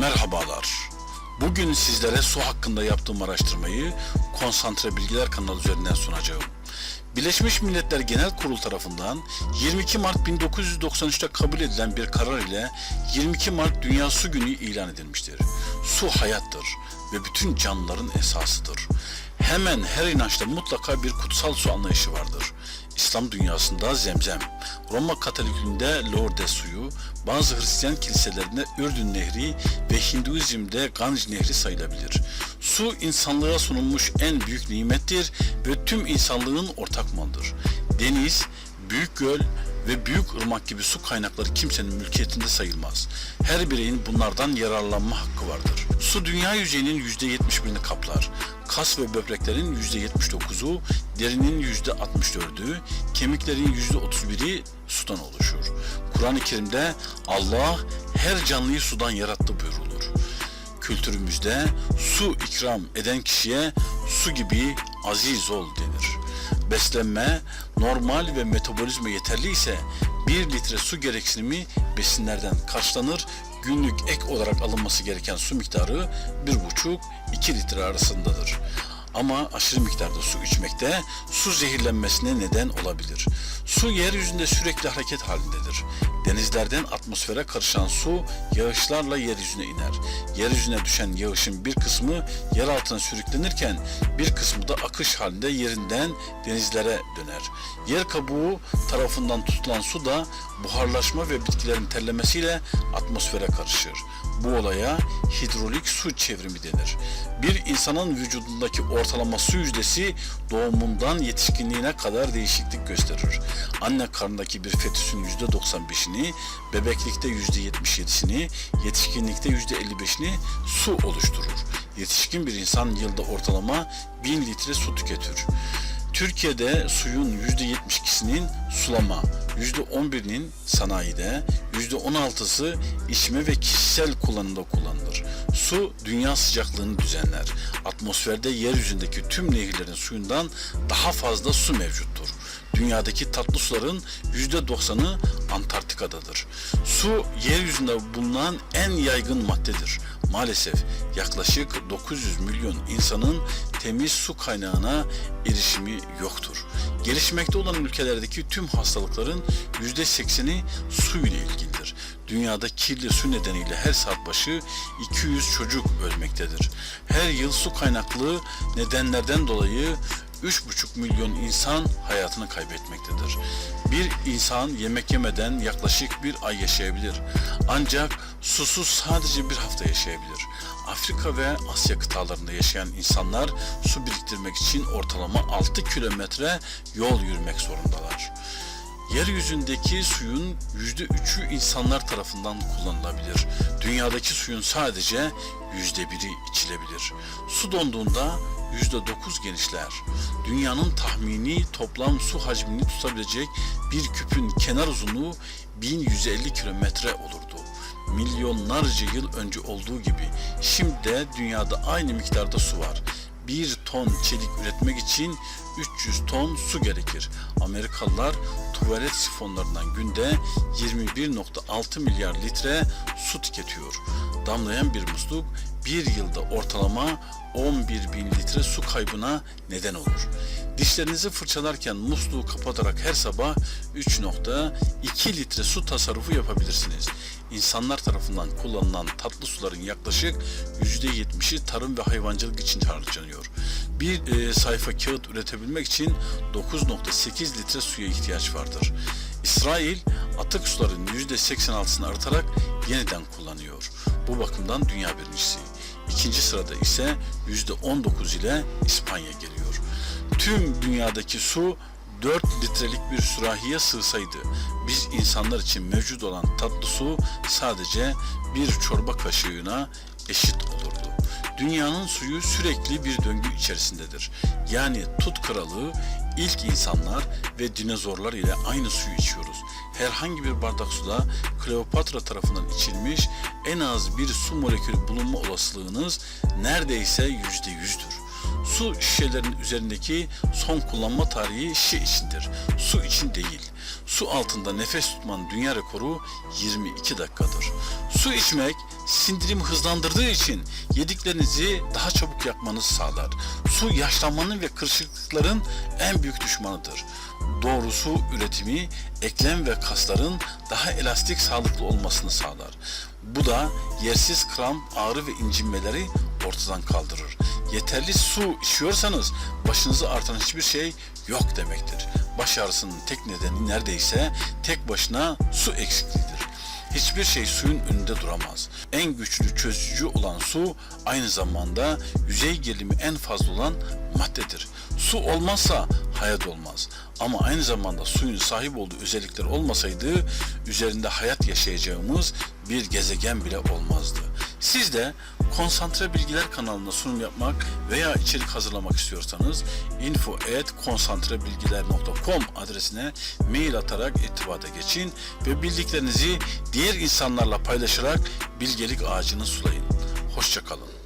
Merhabalar. Bugün sizlere su hakkında yaptığım araştırmayı Konsantre Bilgiler kanalı üzerinden sunacağım. Birleşmiş Milletler Genel Kurulu tarafından 22 Mart 1993'te kabul edilen bir karar ile 22 Mart Dünya Su Günü ilan edilmiştir. Su hayattır ve bütün canlıların esasıdır. Hemen her inançta mutlaka bir kutsal su anlayışı vardır. İslam dünyasında zemzem, Roma Katolikliğinde Lourdes suyu, bazı Hristiyan kiliselerinde Ürdün Nehri ve Hinduizm'de Ganj Nehri sayılabilir. Su insanlığa sunulmuş en büyük nimettir ve tüm insanlığın ortak malıdır. Deniz, büyük göl ve büyük ırmak gibi su kaynakları kimsenin mülkiyetinde sayılmaz. Her bireyin bunlardan yararlanma hakkı vardır. Su dünya yüzeyinin %71'ini kaplar. Kas ve böbreklerin %79'u, derinin %64'ü, kemiklerin %31'i sudan oluşur. Kur'an-ı Kerim'de Allah her canlıyı sudan yarattı buyrulur. Kültürümüzde su ikram eden kişiye su gibi aziz ol denir. Beslenme normal ve metabolizma yeterli ise 1 litre su gereksinimi besinlerden karşılanır. Günlük ek olarak alınması gereken su miktarı 1,5-2 litre arasındadır. Ama aşırı miktarda su içmekte su zehirlenmesine neden olabilir. Su yeryüzünde sürekli hareket halindedir. Denizlerden atmosfere karışan su yağışlarla yeryüzüne iner. Yeryüzüne düşen yağışın bir kısmı yer altına sürüklenirken bir kısmı da akış halinde yerinden denizlere döner. Yer kabuğu tarafından tutulan su da buharlaşma ve bitkilerin terlemesiyle atmosfere karışır. Bu olaya hidrolik su çevrimi denir. Bir insanın vücudundaki ortalama su yüzdesi doğumundan yetişkinliğine kadar değişiklik gösterir. Anne karnındaki bir fetüsün %95'ini, bebeklikte %77'sini, yetişkinlikte %55'ini su oluşturur. Yetişkin bir insan yılda ortalama 1000 litre su tüketir. Türkiye'de suyun %72'sinin sulama, %11'inin sanayide, %16'sı içme ve kişisel kullanımda kullanılır. Su dünya sıcaklığını düzenler. Atmosferde yeryüzündeki tüm nehirlerin suyundan daha fazla su mevcuttur. Dünyadaki tatlı suların %90'ı Antarktika'dadır. Su yeryüzünde bulunan en yaygın maddedir. Maalesef yaklaşık 900 milyon insanın temiz su kaynağına erişimi yoktur. Gelişmekte olan ülkelerdeki tüm hastalıkların %80'i su ile ilgilidir. Dünyada kirli su nedeniyle her saat başı 200 çocuk ölmektedir. Her yıl su kaynaklı nedenlerden dolayı 3,5 milyon insan hayatını kaybetmektedir. Bir insan yemek yemeden yaklaşık bir ay yaşayabilir. Ancak susuz sadece bir hafta yaşayabilir. Afrika ve Asya kıtalarında yaşayan insanlar su biriktirmek için ortalama 6 kilometre yol yürümek zorundalar. Yeryüzündeki suyun %3'ü insanlar tarafından kullanılabilir. Dünyadaki suyun sadece %1'i içilebilir. Su donduğunda %9 genişler. Dünyanın tahmini toplam su hacmini tutabilecek bir küpün kenar uzunluğu 1150 kilometre olurdu. Milyonlarca yıl önce olduğu gibi şimdi de dünyada aynı miktarda su var. Bir ton çelik üretmek için 300 ton su gerekir. Amerikalılar tuvalet sifonlarından günde 21.6 milyar litre su tüketiyor. Damlayan bir musluk bir yılda ortalama 11 bin litre su kaybına neden olur. Dişlerinizi fırçalarken musluğu kapatarak her sabah 3.2 litre su tasarrufu yapabilirsiniz. İnsanlar tarafından kullanılan tatlı suların yaklaşık %70'i tarım ve hayvancılık için harcanıyor. Bir e, sayfa kağıt üretebilmek için 9.8 litre suya ihtiyaç vardır. İsrail atık suların %86'sını artarak yeniden kullanıyor. Bu bakımdan dünya birincisi. İkinci sırada ise %19 ile İspanya geliyor. Tüm dünyadaki su 4 litrelik bir sürahiye sığsaydı biz insanlar için mevcut olan tatlı su sadece bir çorba kaşığına eşit olurdu. Dünyanın suyu sürekli bir döngü içerisindedir. Yani tut kralı, ilk insanlar ve dinozorlar ile aynı suyu içiyoruz. Herhangi bir bardak suda Kleopatra tarafından içilmiş en az bir su molekülü bulunma olasılığınız neredeyse yüzde yüzdür. Su şişelerinin üzerindeki son kullanma tarihi şişe içindir. Su için değil. Su altında nefes tutmanın dünya rekoru 22 dakikadır. Su içmek sindirimi hızlandırdığı için yediklerinizi daha çabuk yakmanızı sağlar. Su yaşlanmanın ve kırışıklıkların en büyük düşmanıdır. Doğru su üretimi eklem ve kasların daha elastik sağlıklı olmasını sağlar. Bu da yersiz kramp, ağrı ve incinmeleri ortadan kaldırır. Yeterli su içiyorsanız başınızı artan hiçbir şey yok demektir. Baş ağrısının tek nedeni neredeyse tek başına su eksikliğidir. Hiçbir şey suyun önünde duramaz. En güçlü çözücü olan su aynı zamanda yüzey gerilimi en fazla olan maddedir. Su olmazsa hayat olmaz. Ama aynı zamanda suyun sahip olduğu özellikler olmasaydı üzerinde hayat yaşayacağımız bir gezegen bile olmazdı. Siz de Konsantre Bilgiler kanalında sunum yapmak veya içerik hazırlamak istiyorsanız info@konsantrebilgiler.com adresine mail atarak irtibata geçin ve bildiklerinizi diğer insanlarla paylaşarak bilgelik ağacını sulayın. Hoşçakalın.